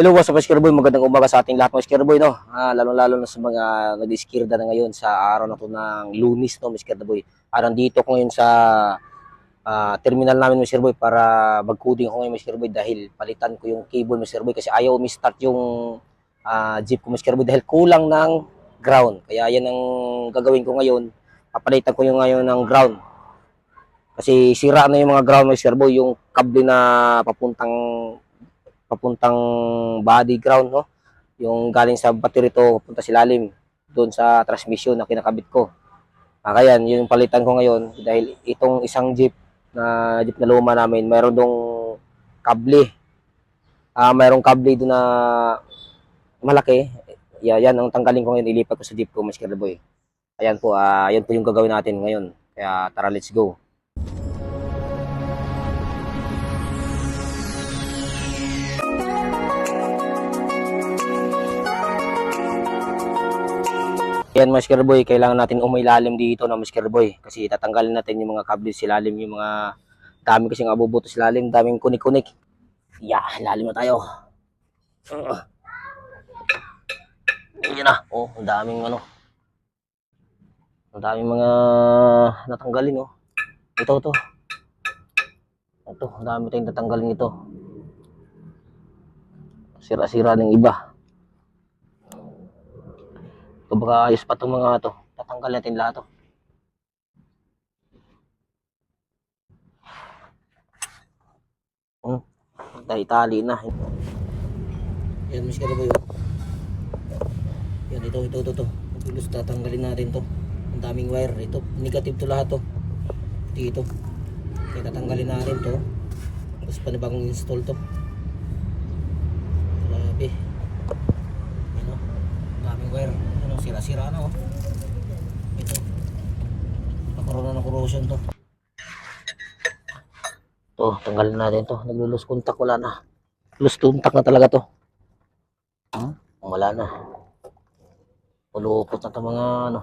Hello, what's up, Masker Boy? Magandang umaga sa ating lahat, Masker Boy, no? Ah, lalo-lalo na sa mga nag-iskirda na ngayon sa araw na to ng lunis, no, Masker Boy. Ah, nandito ko ngayon sa ah, terminal namin, Masker Boy, para mag-coding ako ngayon, Masker Boy, dahil palitan ko yung cable, Masker Boy, kasi ayaw mi-start yung ah, jeep ko, Masker Boy, dahil kulang ng ground. Kaya yan ang gagawin ko ngayon. Papalitan ko yung ngayon ng ground. Kasi sira na yung mga ground, Masker Boy, yung kable na papuntang papuntang body ground, no? Yung galing sa battery to, papunta sa ilalim, doon sa transmission na kinakabit ko. Ah, kaya yun yung palitan ko ngayon dahil itong isang jeep na jeep na luma namin, mayroon dong kable. Ah, mayroong kable doon na malaki. Yeah, yan ang tanggalin ko ngayon, ilipat ko sa jeep ko, Mas Boy. Ayan po, ah, yan po yung gagawin natin ngayon. Kaya tara, let's go. Yan, Masker Boy, kailangan natin umilalim dito na Masker Boy. Kasi tatanggalin natin yung mga kable sa ilalim, yung mga dami kasing abubuto sa ilalim, daming kunik-kunik. Yeah, lalim na tayo. Uh. Yan na. Oh, ang daming ano. Ang daming mga natanggalin, oh. Ito, ito. Ito, ang dami tayong tatanggalin ito. Sira-sira ng iba. Baka ayos pa itong mga to. Tatanggal natin lahat to. Hmm. Dahil tali na. Yan, mas kada ba yun? Yan, ito, ito, ito, ito. Pagkilos tatanggalin natin to. Ang daming wire. Ito, negative to lahat to. Dito. Kaya tatanggalin natin to. Tapos panibagong install to. Grabe. Ano? Daming wire. Sira-sira na oh. Ito. Nakaroon na ng corrosion to. To, tanggalin natin to. Naglulus contact wala na. Lose contact na talaga to. Hmm? Wala na. Pulupot na to mga ano.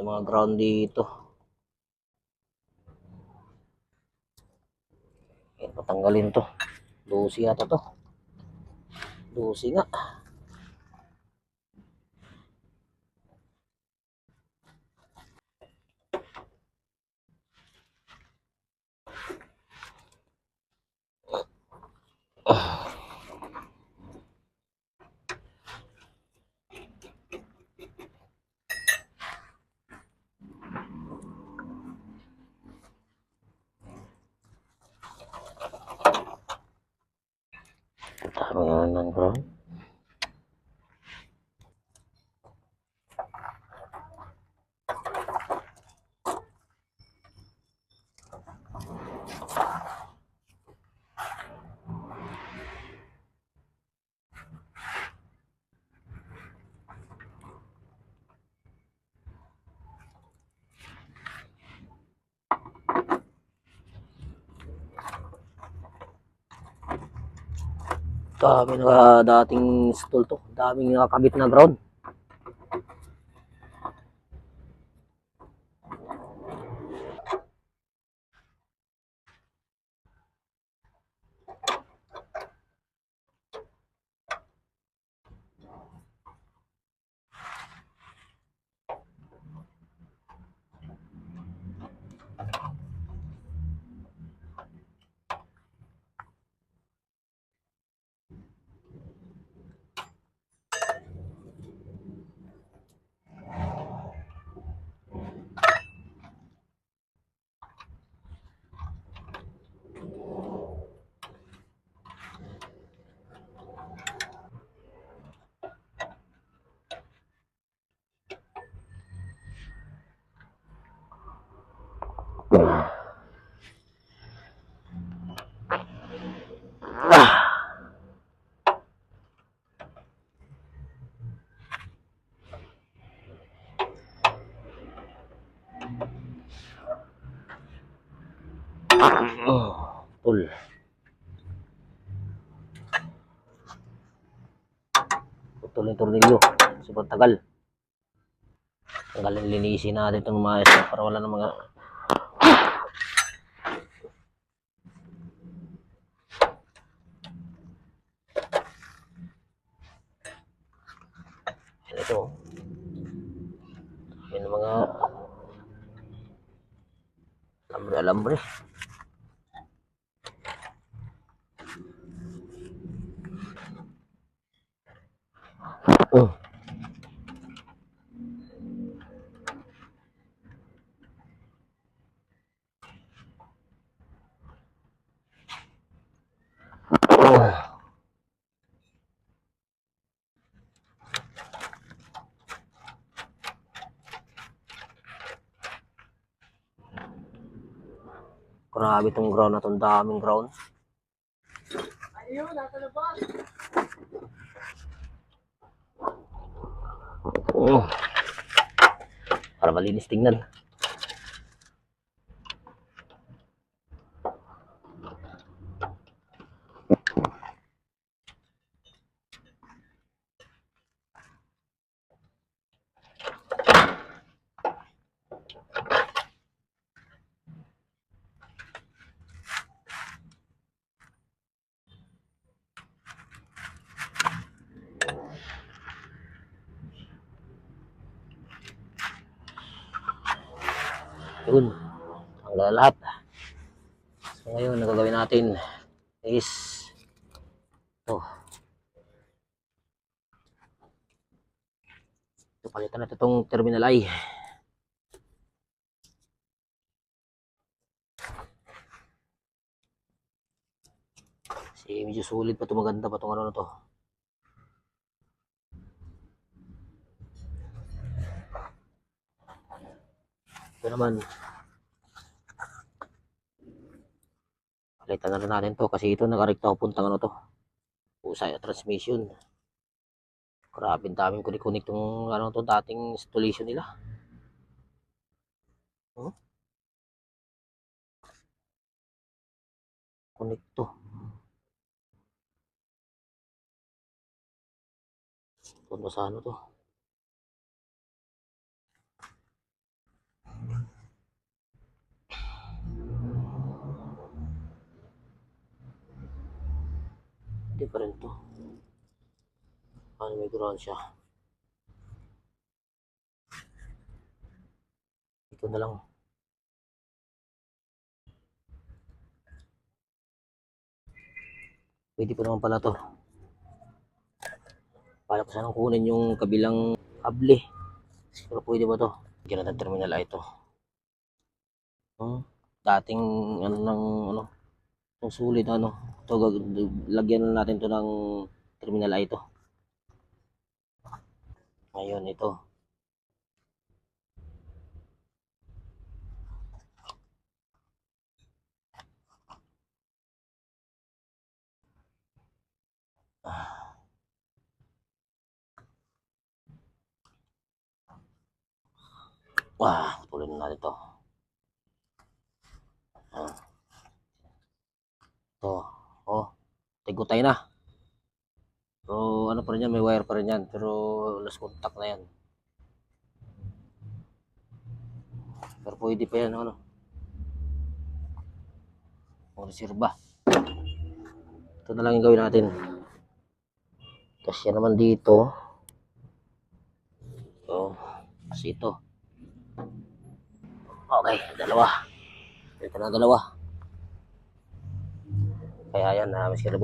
Yung mga ground dito. Yan, patanggalin to. Lusi yata to. Lusi nga. Tama nga Dami na dating stall to. Daming nakakabit na ground. Oh, tol. Putol yung tornilyo. Sobrang tagal. Tanggalin, linisin natin itong maayos para wala ng mga ito. Yan mga alambre-alambre. Grabe tong ground na tong daming ground. Ayun, nasa labas. Oh. Para malinis tingnan. Yun. Ang lahat. So ngayon, ang gagawin natin is ito. Ito, palitan natin itong terminal I. Kasi medyo sulit pa ito, maganda pa itong ano na to. Ito naman. Palitan na rin natin to kasi ito nakarekta ko puntang ano to. Usay transmission. Grabe daming kunik-kunik tong ano to dating installation nila. Oh. Kunik to. Punta sa ano to. Rin to. Ano may ground siya. Ito na lang. Pwede pa naman pala to. Para ko sanang kunin yung kabilang kable. Pero pwede ba to? Diyan na terminal ito. Hmm? Dating ano ng ano yung sulit ano. Ito lagyan na natin to ng terminal ay ito. Ngayon ito. Wah, tuloy na natin to. Ah. Ito. Oh, tigutay na. Pero ano pa rin yan, may wire pa rin yan. Pero last contact na yan. Pero pwede pa yan, ano. Ang reserva. Ito na lang yung gawin natin. Kasi naman dito. So, kasi ito. Okay, dalawa. Ito na dalawa. Kaya yan, na uh,